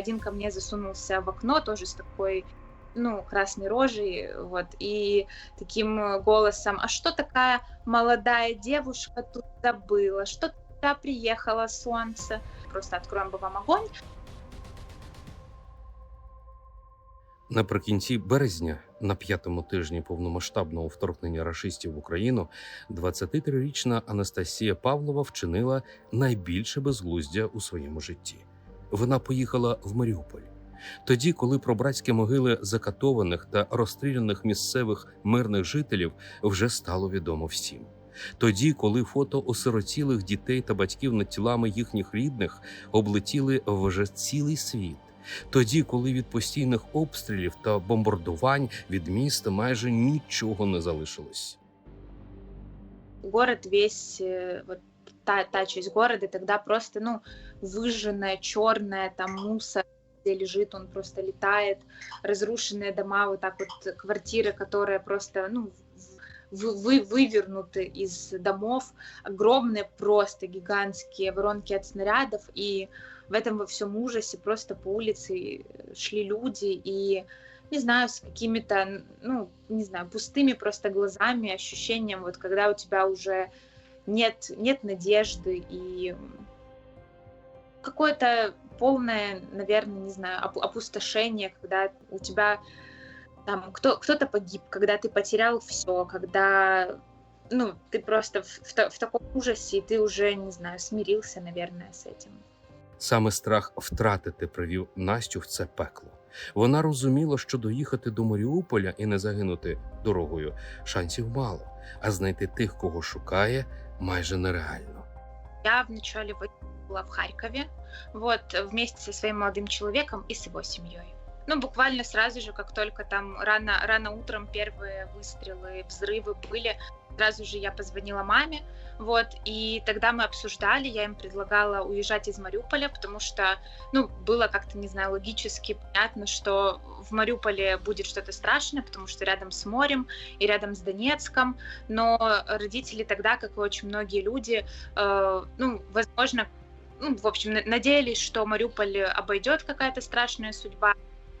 один ко мне засунулся в окно, тоже с такой ну, красной рожей, вот, и таким голосом, а что такая молодая девушка тут забыла, что туда приехало солнце, просто откроем бы вам огонь. Наприкінці березня, на п'ятому тижні повномасштабного вторгнення рашистів в Україну, 23-річна Анастасія Павлова вчинила найбільше безглуздя у своєму житті. Вона поїхала в Маріуполь. Тоді, коли про братські могили закатованих та розстріляних місцевих мирних жителів вже стало відомо всім. Тоді, коли фото осиротілих дітей та батьків над тілами їхніх рідних облетіли вже цілий світ. Тоді, коли від постійних обстрілів та бомбардувань від міста майже нічого не залишилось. Город весь, э, вот та, та часть города тогда просто, ну, выжженная, черная, там мусор, где лежит, он просто летает, разрушенные дома, вот так вот квартиры, которые просто, ну, вы, вы, вывернуты из домов, огромные просто гигантские воронки от снарядов, и в этом во всем ужасе просто по улице шли люди, и не знаю, с какими-то, ну, не знаю, пустыми просто глазами, ощущением, вот когда у тебя уже нет, нет надежды и какое-то полное, наверное, не знаю, опустошение, когда у тебя там кто, кто-то погиб, когда ты потерял все, когда ну, ты просто в, в, в таком ужасе, и ты уже, не знаю, смирился, наверное, с этим. Саме страх втратити привів Настю в це пекло. Вона розуміла, що доїхати до Маріуполя і не загинути дорогою шансів мало, а знайти тих, кого шукає, майже нереально. Я вначале была в Харькове, вот, вместе со своим молодым человеком и с его семьей. Ну, буквально сразу же, как только там рано, рано утром первые выстрелы, взрывы были, сразу же я позвонила маме, вот, и тогда мы обсуждали, я им предлагала уезжать из Мариуполя, потому что, ну, было как-то, не знаю, логически понятно, что в Мариуполе будет что-то страшное, потому что рядом с морем и рядом с Донецком, но родители тогда, как и очень многие люди, э, ну, возможно, ну, в общем, надеялись, что Мариуполь обойдет какая-то страшная судьба,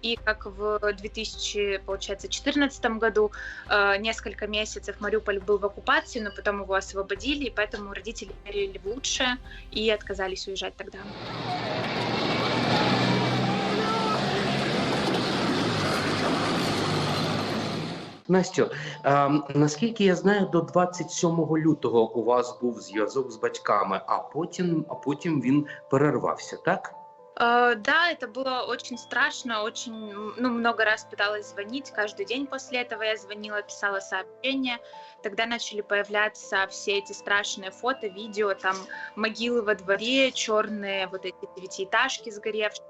и как в 2014 году э, несколько месяцев Мариуполь был в оккупации, но потом его освободили, и поэтому родители верили в лучшее и отказались уезжать тогда. Настю, е, наскільки я знаю, до 27 лютого у вас був зв'язок з батьками, а потім, а потім він перервався, так? Э, да, это было очень страшно, очень, ну, много раз пыталась звонить, каждый день после этого я звонила, писала сообщения, тогда начали появляться все эти страшные фото, видео, там могилы во дворе, черные вот эти девятиэтажки сгоревшие,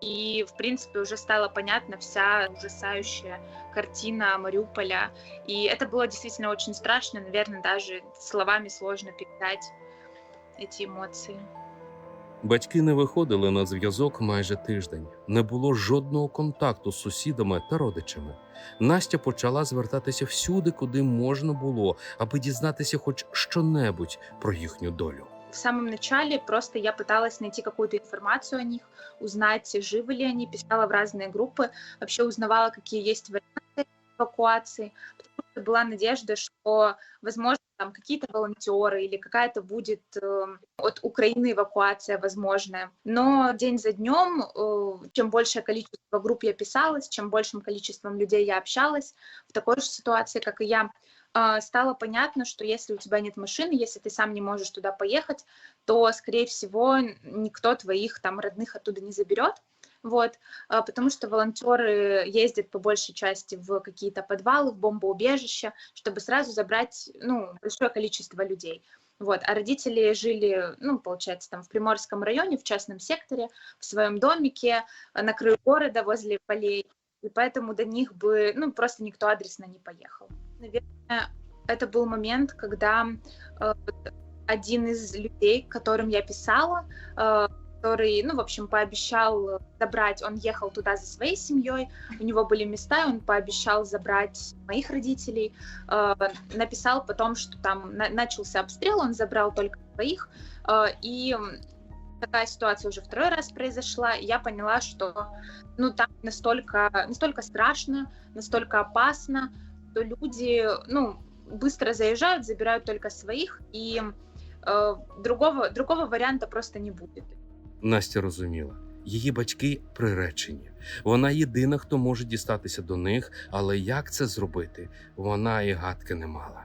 и, в принципе, уже стала понятна вся ужасающая картина Мариуполя. И это было действительно очень страшно, наверное, даже словами сложно передать эти эмоции. Батьки не виходили на зв'язок майже тиждень. Не було жодного контакту з сусідами та родичами. Настя почала звертатися всюди, куди можна було, аби дізнатися хоч щонебудь про їхню долю. В самом начале просто я пыталась найти какую-то информацию о них, узнать, живы ли они, писала в разные группы, вообще узнавала, какие есть варианты эвакуации, потому что была надежда, что, возможно, там какие-то волонтеры или какая-то будет э, от Украины эвакуация возможная. Но день за днем, э, чем большее количество групп я писалась, чем большим количеством людей я общалась в такой же ситуации, как и я, э, стало понятно, что если у тебя нет машины, если ты сам не можешь туда поехать, то, скорее всего, никто твоих там родных оттуда не заберет вот, а, потому что волонтеры ездят по большей части в какие-то подвалы, в бомбоубежища, чтобы сразу забрать, ну, большое количество людей. Вот, а родители жили, ну, получается, там в Приморском районе, в частном секторе, в своем домике, на краю города, возле полей, и поэтому до них бы, ну, просто никто адресно не поехал. Наверное, это был момент, когда э, один из людей, которым я писала, э, который, ну, в общем, пообещал забрать, он ехал туда за своей семьей, у него были места, он пообещал забрать моих родителей, э, написал потом, что там на начался обстрел, он забрал только своих, э, и такая ситуация уже второй раз произошла, я поняла, что ну там настолько, настолько страшно, настолько опасно, что люди, ну, быстро заезжают, забирают только своих, и э, другого, другого варіанта просто не буде. Настя розуміла, її батьки приречені. Вона єдина, хто може дістатися до них, але як це зробити, вона і гадки не мала.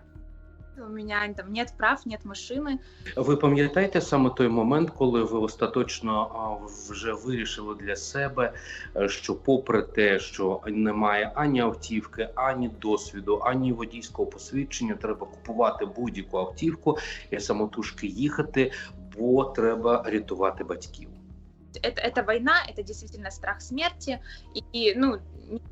У меня там нет прав, нет машины. Ви пам'ятаєте саме той момент, коли ви остаточно вже вирішили для себе, е, що, попри те, що немає ані автівки, ані досвіду, ані водійського посвідчення, треба купувати будь-яку автівку і самотужки їхати, бо треба рятувати батьків. Это, это война, это действительно страх смерти. И, ну,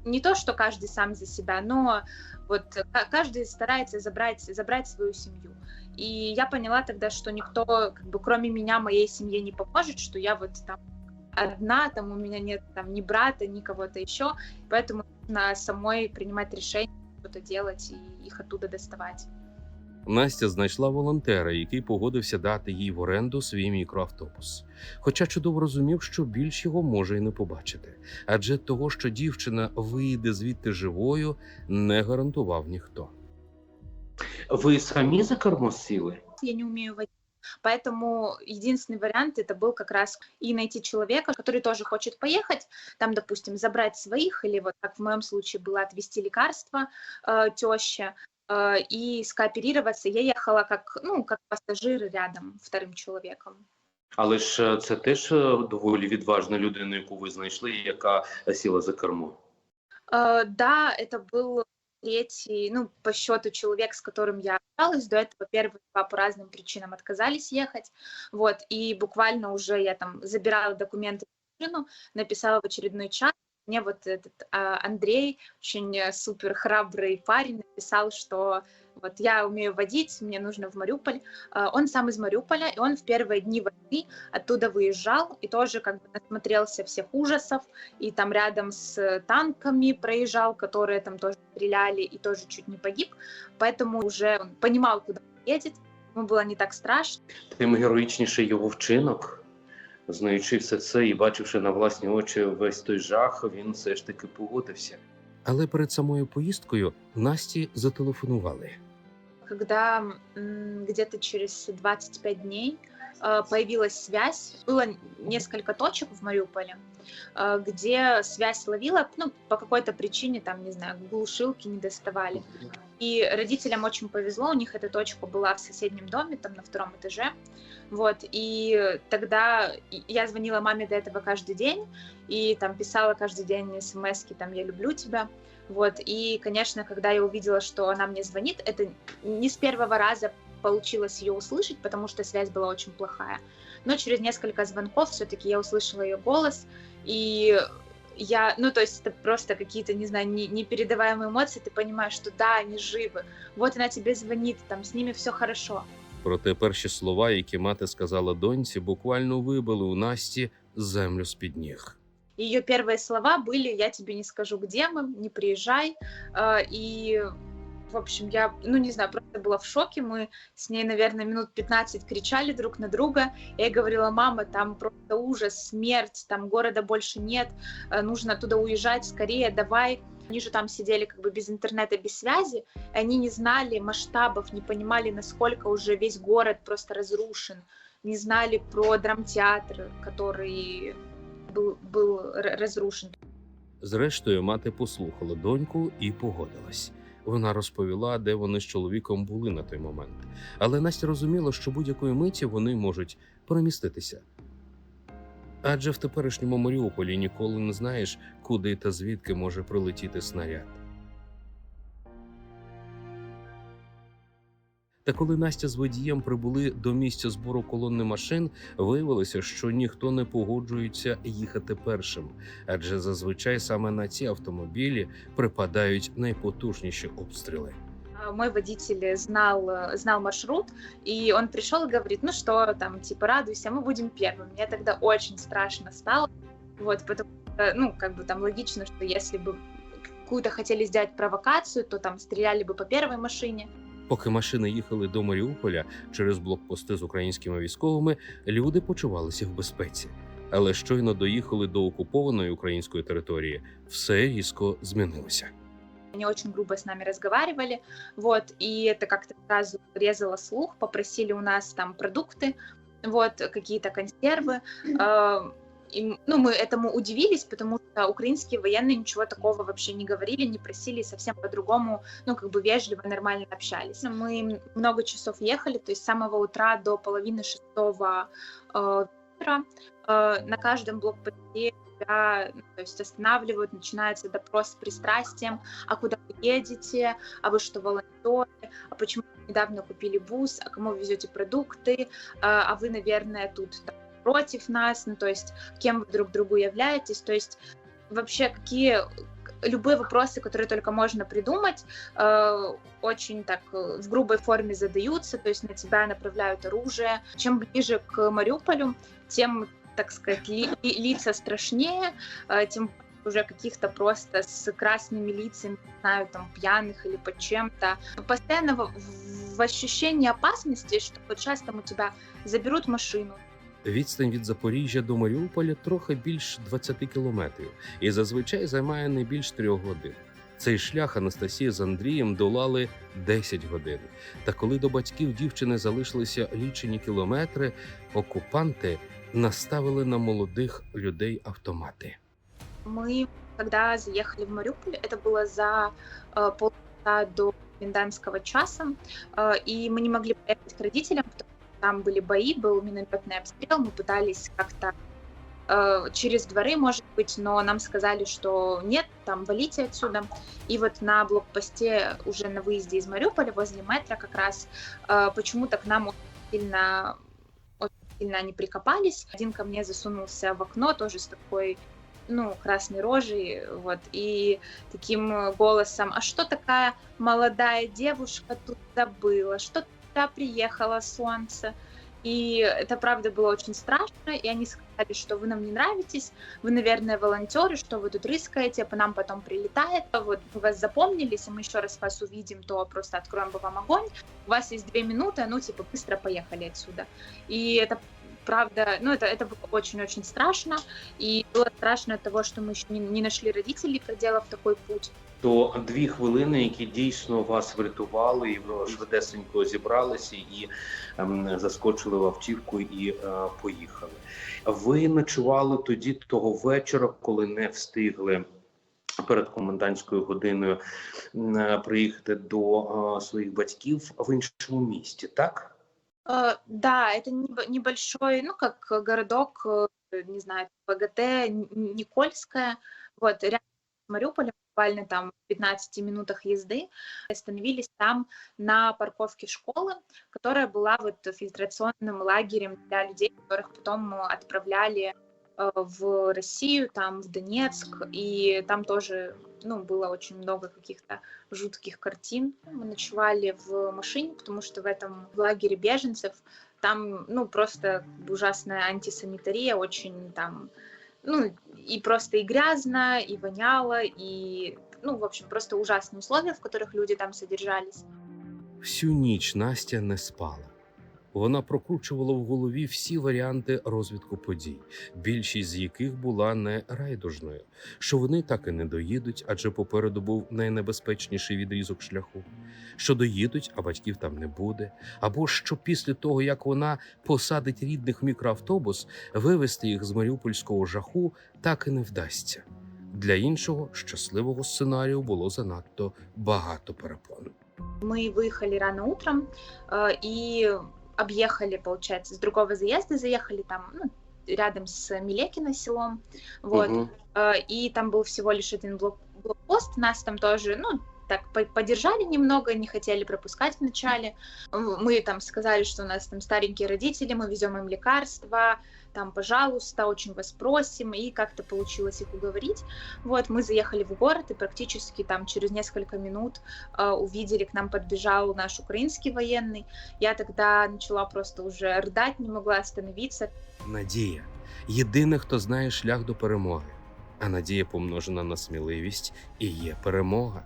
не, то, что каждый сам за себя, но вот ка- каждый старается забрать, забрать свою семью. И я поняла тогда, что никто, как бы, кроме меня, моей семье не поможет, что я вот там одна, там у меня нет там ни брата, ни кого-то еще, поэтому нужно самой принимать решение, что-то делать и их оттуда доставать. Настя знайшла волонтера, який погодився дати їй в оренду свій мікроавтобус. Хоча чудово розумів, що більш його може й не побачити, адже того, що дівчина вийде звідти живою, не гарантував ніхто. Ви самі за кермо сіли? Я не умею водить. Поэтому единственный вариант это был как раз и найти человека, который тоже хочет поехать, там, допустим, забрать своих, или вот как в моем случае было отвезти лекарства э, теще, э, и скооперироваться. Я ехала как, ну, как пассажир рядом, вторым человеком. Але ж е, це теж е, доволі відважна людина, яку ви знайшли, яка сіла за кермо. Э, да, это был третий, ну, по счету человек, с которым я общалась. До этого первые два по разным причинам отказались ехать. Вот, и буквально уже я там забирала документы в машину, написала в очередной чат. Мне вот этот а, Андрей, очень э, супер храбрый парень, написал, что вот я умею водить, мне нужно в Мариуполь. А, Он сам из Мариуполя, и он в первые дни войны оттуда выезжал и тоже как бы насмотрелся всех ужасов, и там рядом с танками проезжал, которые там тоже стреляли, и тоже чуть не погиб. Поэтому уже он понимал, куда он едет, ему было не так страшно. Тим героїчніший його вчинок, знаючи все це і бачивши на власні очі весь той жах, він все ж таки погодився. Але перед самою поїздкою Насті зателефонували. Когда м, где-то через 25 дней э, появилась связь, было несколько точек в Мариуполе, э, где связь ловила, ну, по какой-то причине, там, не знаю, глушилки не доставали. И родителям очень повезло, у них эта точка была в соседнем доме, там на втором этаже. Вот, и тогда я звонила маме до этого каждый день, и там писала каждый день смс там «я люблю тебя». Вот, и, конечно, когда я увидела, что она мне звонит, это не с первого раза получилось ее услышать, потому что связь была очень плохая. Но через несколько звонков все-таки я услышала ее голос, и я, ну, то есть это просто какие-то, не знаю, не- непередаваемые эмоции, ты понимаешь, что да, они живы, вот она тебе звонит, там, с ними все хорошо. Проте перші слова, які мати сказала доньці, буквально вибили у Насті землю з-під ніг. Ее первые слова были «я тебе не скажу, где мы, не приезжай». Э, И, В общем, я, ну, не знаю, просто была в шоке. Мы с ней, наверное, минут 15 кричали друг на друга. Я ей говорила, мама, там просто ужас, смерть, там города больше нет, э, нужно оттуда уезжать скорее, давай. Они же там сидели как бы без интернета, без связи, они не знали масштабов, не понимали, насколько уже весь город просто разрушен, не знали про драмтеатр, который был, был разрушен. Зрештою, мати послухала доньку і погодилась. Вона розповіла, де вони з чоловіком були на той момент. Але Настя розуміла, що будь-якої миті вони можуть переміститися. Адже в теперішньому Маріуполі ніколи не знаєш, куди та звідки може прилетіти снаряд. Та коли Настя з водієм прибули до місця збору колони машин, виявилося, що ніхто не погоджується їхати першим, адже зазвичай саме на ці автомобілі припадають найпотужніші обстріли. А, Мой водитель знал, э, знал маршрут, и он пришел и говорит, ну что, там, типа, радуйся, мы будем первым. Мне тогда очень страшно стало, вот, потому что, ну, как бы там логично, что если бы какую-то хотели сделать провокацию, то там стреляли бы по первой машине. Поки машини їхали до Маріуполя через блокпости з українськими військовими, люди почувалися в безпеці. Але щойно доїхали до окупованої української території, все різко змінилося. Они очень грубо с нами разговаривали, вот, и это как-то сразу резало слух, попросили у нас там продукты, вот, какие-то консервы, э, и, ну, мы этому удивились, потому что украинские военные ничего такого вообще не говорили, не просили, совсем по-другому, ну, как бы вежливо, нормально общались. Мы много часов ехали, то есть с самого утра до половины шестого э, вечера э, на каждом блокпосте тебя то есть останавливают, начинается допрос с пристрастием, а куда вы едете, а вы что, волонтеры, а почему недавно купили бус, а кому везете продукты, а, а вы, наверное, тут там, против нас, ну, то есть кем вы друг другу являетесь, то есть вообще какие любые вопросы, которые только можно придумать, э, очень так э, в грубой форме задаются, то есть на тебя направляют оружие. Чем ближе к Мариуполю, тем, так сказать, ли, ли- лица страшнее, э, тем уже каких-то просто с красными лицами, не знаю, там, пьяных или под чем-то. Постоянно в, в ощущении опасности, что вот сейчас там у тебя заберут машину, Відстань від Запоріжжя до Маріуполя трохи більш 20 кілометрів і зазвичай займає не більш трьох годин. Цей шлях Анастасія з Андрієм долали 10 годин. Та коли до батьків дівчини залишилися лічені кілометри, окупанти наставили на молодих людей автомати. Мы, когда заехали в Мариуполь, это было за э, полчаса до Минданского часа, э, и мы не могли поехать к родителям, потому что там были бои, был минометный обстрел, мы пытались как-то э, через дворы, может быть, но нам сказали, что нет, там валите отсюда. И вот на блокпосте уже на выезде из Мариуполя, возле метро как раз, э, почему-то к нам сильно, очень сильно они прикопались. Один ко мне засунулся в окно, тоже с такой ну, красной рожей, вот, и таким голосом, а что такая молодая девушка тут забыла, что туда приехало солнце, и это, правда, было очень страшно, и они сказали, что вы нам не нравитесь, вы, наверное, волонтеры, что вы тут рыскаете, по нам потом прилетает, вот мы вас запомнили, если мы еще раз вас увидим, то просто откроем бы вам огонь, у вас есть две минуты, ну, типа, быстро поехали отсюда. И это правда, ну, это, это было очень-очень страшно, и было страшно от того, что мы еще не, не нашли родителей, проделав такой путь. То дві хвилини, які дійсно вас врятували, і ви швидесенько зібралися і ем, заскочили в автівку і е, поїхали. Ви ночували тоді того вечора, коли не встигли. Перед комендантською годиною м, е, приїхати до е, своїх батьків в іншому місті, так? Э, да, это небо- небольшой, ну, как э, городок, э, не знаю, ПГТ, Н- Никольская, вот, рядом с Мариуполем, Буквально там в 15 минутах езды, остановились там на парковке школы, которая была вот фильтрационным лагерем для людей, которых потом э, отправляли э, в Россию, там, в Донецк, и там тоже, ну, было очень много каких-то жутких картин. Мы ночевали в машине, потому что в этом лагере беженцев там, ну, просто ужасная антисанитария, очень там, ну, и просто и грязно, и воняло, и, ну, в общем, просто ужасные условия, в которых люди там содержались. Всю ніч Настя не спала. Вона прокручувала в голові всі варіанти розвитку подій, більшість з яких була не райдужною, що вони так і не доїдуть, адже попереду був найнебезпечніший відрізок шляху, що доїдуть, а батьків там не буде, або що після того, як вона посадить рідних в мікроавтобус, вивезти їх з маріупольського жаху так і не вдасться. Для іншого щасливого сценарію було занадто багато перепон. Мы выехали рано утром э, и объехали, получается, с другого заезда заехали там, ну, рядом с Милекино селом, вот. Э, и там был всего лишь один блок- блокпост, нас там тоже, ну, так по- подержали немного, не хотели пропускать вначале. М, Мы там сказали, что у нас там старенькие родители, мы везем им лекарства, там, пожалуйста, очень вас просим, и как-то получилось их уговорить. Вот, мы заехали в город, и практически там через несколько минут э, увидели, к нам подбежал наш украинский военный. Я тогда начала просто уже рыдать, не могла остановиться. Надія єдине, хто знає шлях до перемоги. А надія, помножена на сміливість, і є перемога.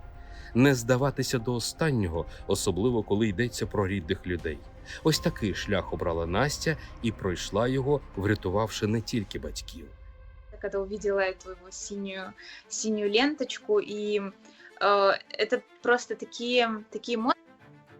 не здаватися до останнього, особливо коли йдеться про рідних людей. Ось такий шлях обрала Настя і пройшла його, врятувавши не тільки батьків. когда увидела эту его синюю, синюю ленточку, и э, это просто такие, такие эмоции,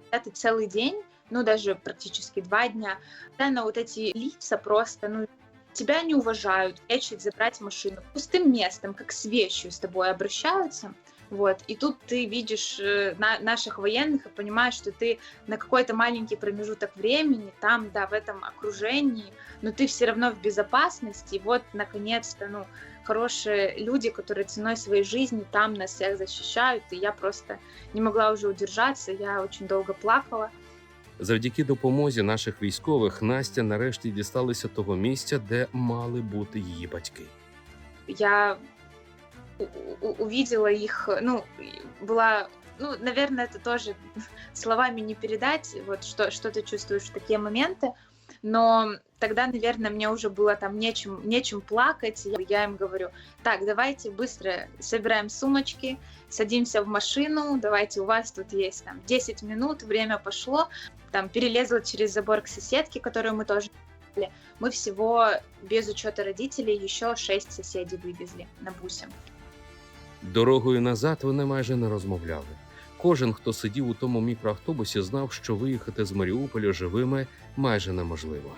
когда ты целый день, ну даже практически два дня, реально вот эти лица просто, ну, тебя не уважают, лечат забрать машину пустым местом, как с вещью с тобой обращаются. Вот. И тут ты видишь э, на, наших военных и понимаешь, что ты на какой-то маленький промежуток времени, там, да, в этом окружении, но ты все равно в безопасности. И вот, наконец-то, ну, хорошие люди, которые ценой своей жизни там нас всех защищают. И я просто не могла уже удержаться, я очень долго плакала. Завдяки допомозі наших військових Настя нарешті дісталася того місця, де мали бути її батьки. Я у- у- увидела их, ну, была, ну, наверное, это тоже словами не передать, вот что, что ты чувствуешь в такие моменты, но тогда, наверное, мне уже было там нечем, нечем плакать, я, я им говорю, так, давайте быстро собираем сумочки, садимся в машину, давайте, у вас тут есть там 10 минут, время пошло, там перелезла через забор к соседке, которую мы тоже мы всего без учета родителей еще 6 соседей вывезли на бусе. Дорогою назад вони майже не розмовляли. Кожен, хто сидів у тому мікроавтобусі, знав, що виїхати з Маріуполя живими майже неможливо.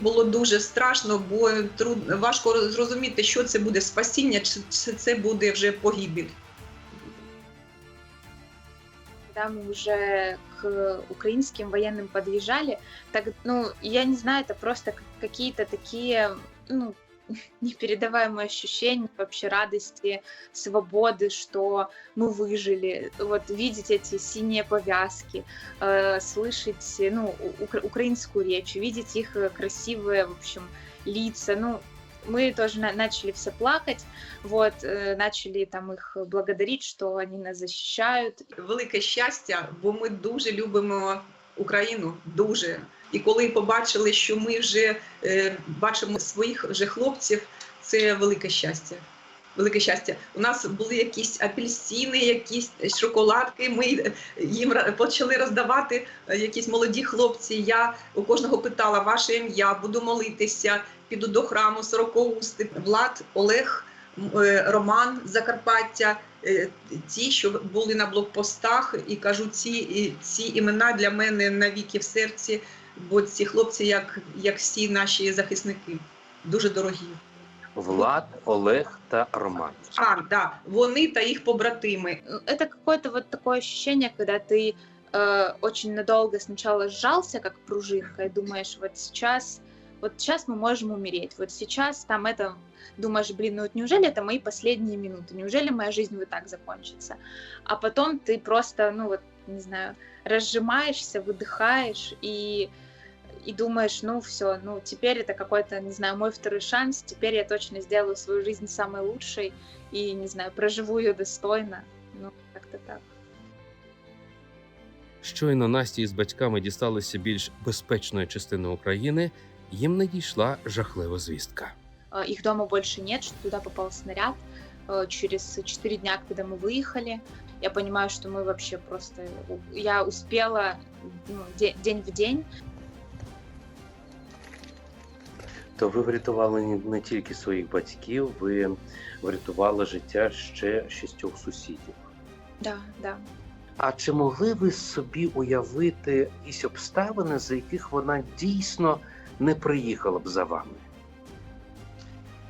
Було дуже страшно, бо труд... важко зрозуміти, що це буде спасіння, чи чи це буде вже погибель. Когда мы уже к украинским военным подъезжали, так, ну, я не знаю, это просто как- какие-то такие, ну, непередаваемые ощущения вообще радости, свободы, что мы выжили. Вот видеть эти синие повязки, э, слышать, ну, укра- украинскую речь, видеть их э, красивые, в общем, лица, ну, мы тоже на- начали все плакать, вот, э, начали там их благодарить, что они нас защищают, Велике щастя, бо ми дуже любимо Україну, дуже. І коли побачили, що ми вже е, бачимо своїх вже хлопців, це велике щастя. Велике щастя. У нас були якісь апельсини, якісь шоколадки. Ми їм ра- почали роздавати е, якісь молоді хлопці. Я у кожного питала ваше ім'я, буду молитися, піду до храму Сорокоусти. Влад, Олег, е, Роман Закарпаття. е, Ті, що були на блокпостах, і кажу, ці, ці імена для мене навіки в серці, бо ці хлопці, як, як всі наші захисники, дуже дорогі. Влад, Олег та Роман. А, да, вони та їх побратими. Ну, это какое-то вот такое ощущение, когда ты э, очень надолго сначала сжался, как пружинка, и думаешь, вот сейчас, вот сейчас мы можем умереть, вот сейчас там это, думаешь, блин, ну вот неужели это мои последние минуты, неужели моя жизнь вот так закончится? А потом ты просто, ну вот, не знаю, разжимаешься, выдыхаешь и и думаешь, ну все, ну теперь это какой-то, не знаю, мой второй шанс, теперь я точно сделаю свою жизнь самой лучшей и, не знаю, проживу ее достойно. Ну, как-то так. Щойно Насті з батьками дісталися більш безпечної частини України, їм надійшла жахлива звістка. Э, Их дома больше нет, что туда попал снаряд. Э, Через 4 дня, когда мы выехали, я понимаю, что мы вообще просто... Я успела ну, де- день в день. То ви врятували не- не тільки своїх батьків, ви врятували життя ще шістьох сусідів. Да, да. А чи могли ви собі уявити якісь обставини, за яких вона дійсно не приїхала б за вами?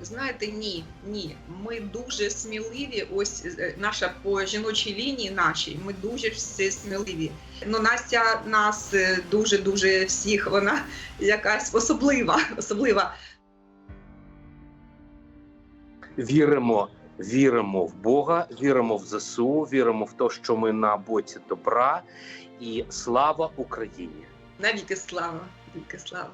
Знаєте, ні, ні. Ми дуже сміливі. Ось е, наша по жіночій лінії нашій, ми дуже всі сміливі. Ну, Настя нас дуже дуже всіх. Вона якась особлива, особлива. Віримо, віримо в Бога, віримо в ЗСУ, віримо в те, що ми на боці добра, і слава Україні! Навіки слава, навіки слава.